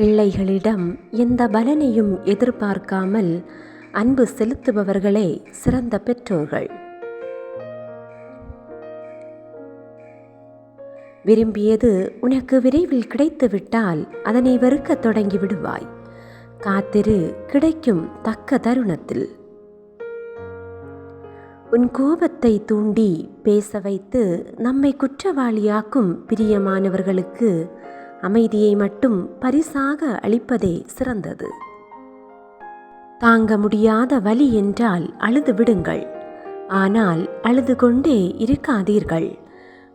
பிள்ளைகளிடம் எந்த பலனையும் எதிர்பார்க்காமல் அன்பு செலுத்துபவர்களே சிறந்த பெற்றோர்கள். விரும்பியது உனக்கு விரைவில் கிடைத்துவிட்டால் அதனை வெறுக்கத் தொடங்கி விடுவாய். காத்திரு கிடைக்கும் தக்க தருணத்தில். உன் கோபத்தை தூண்டி பேச வைத்து நம்மை குற்றவாளியாக்கும் பிரியமானவர்களுக்கு அமைதியை மட்டும் பரிசாக அளிப்பதே சிறந்தது. தாங்க முடியாத வலி என்றால் அழுது விடுங்கள். ஆனால் அழுது கொண்டே இருக்காதீர்கள்.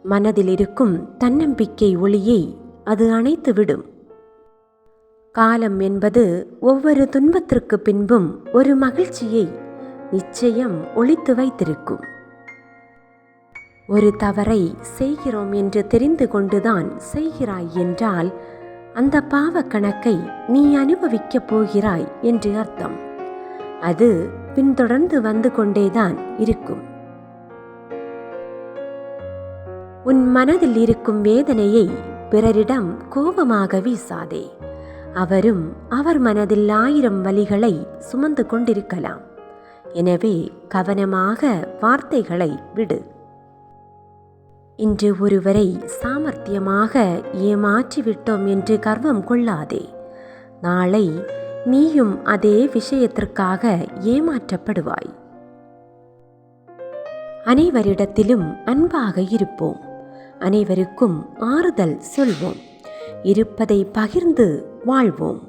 மனதில் இருக்கும் தன்னம்பிக்கை ஒளியை அது அணைத்துவிடும் காலம் என்பது ஒவ்வொரு துன்பத்திற்கு பின்பும் ஒரு மகிழ்ச்சியை நிச்சயம் ஒழித்து வைத்திருக்கும். ஒரு தவறை செய்கிறோம் என்று தெரிந்து கொண்டுதான் செய்கிறாய் என்றால் அந்த பாவ கணக்கை நீ அனுபவிக்கப் போகிறாய் என்று அர்த்தம். அது பின்தொடர்ந்து வந்து கொண்டேதான் இருக்கும். உன் மனதில் இருக்கும் வேதனையை பிறரிடம் கோபமாக வீசாதே. அவரும் அவர் மனதில் ஆயிரம் வலிகளை சுமந்து கொண்டிருக்கலாம். எனவே கவனமாக வார்த்தைகளை விடு. இன்று ஒருவரை சாமர்த்தியமாக ஏமாற்றிவிட்டோம் என்று கர்வம் கொள்ளாதே. நாளை நீயும் அதே விஷயத்திற்காக ஏமாற்றப்படுவாய். அனைவரிடத்திலும் அன்பாக இருப்போம். அனைவருக்கும் ஆறுதல் சொல்வோம். இருப்பதை பகிர்ந்து வாழ்வோம்.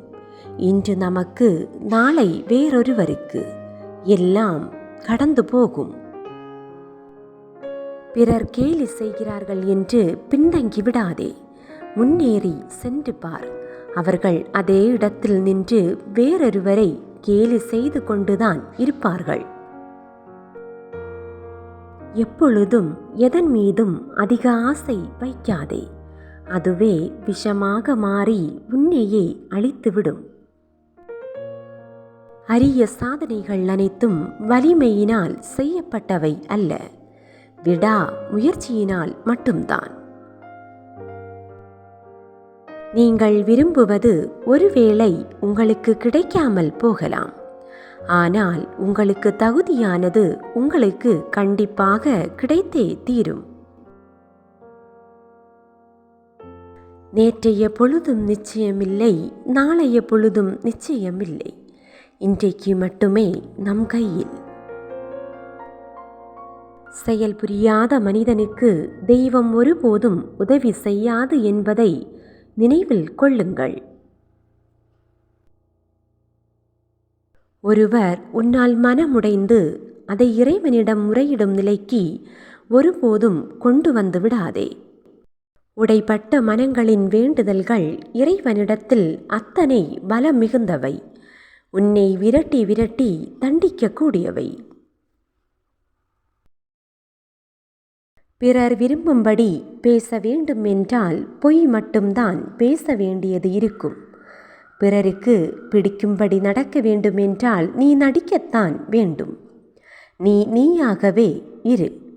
இன்று நமக்கு நாளை வேறொருவருக்கு எல்லாம் கடந்து போகும். பிறர் கேலி செய்கிறார்கள் என்று பின்தங்கி விடாதே. முன்னேறி சென்று பார். அவர்கள் அதே இடத்தில் நின்று வேறொருவரை கேலி செய்து கொண்டுதான் இருப்பார்கள். எப்பொழுதும் எதன் மீதும் அதிக ஆசை வைக்காதே. அதுவே விஷமாக மாறி உன்னையே அழித்துவிடும். அரிய சாதனைகள் அனைத்தும் வலிமையினால் செய்யப்பட்டவை அல்ல. விடா முயற்சியினால் மட்டும்தான். நீங்கள் விரும்புவது ஒருவேளை உங்களுக்கு கிடைக்காமல் போகலாம். ஆனால் உங்களுக்கு தகுதியானது உங்களுக்கு கண்டிப்பாக கிடைத்தே தீரும். நேற்றைய பொழுதும் நிச்சயமில்லை நாளைய பொழுதும் நிச்சயமில்லை. இன்றைக்கு மட்டுமே நம் கையில். செயல் புரியாத மனிதனுக்கு தெய்வம் ஒருபோதும் உதவி செய்யாது என்பதை நினைவில் கொள்ளுங்கள். ஒருவர் உன்னால் மனமுடைந்து அதை இறைவனிடம் முறையிடும் நிலைக்கு ஒருபோதும் கொண்டு வந்து விடாதே. உடைப்பட்ட மனங்களின் வேண்டுதல்கள் இறைவனிடத்தில் அத்தனை பலம் மிகுந்தவை உன்னை விரட்டி விரட்டி தண்டிக்கக்கூடியவை. பிறர் விரும்பும்படி பேச வேண்டும் என்றால் பொய் மட்டும்தான் பேச வேண்டியது இருக்கும். பிறருக்கு பிடிக்கும்படி நடக்க வேண்டுமென்றால் நீ நடிக்கத்தான் வேண்டும். நீ நீயாகவே இரு.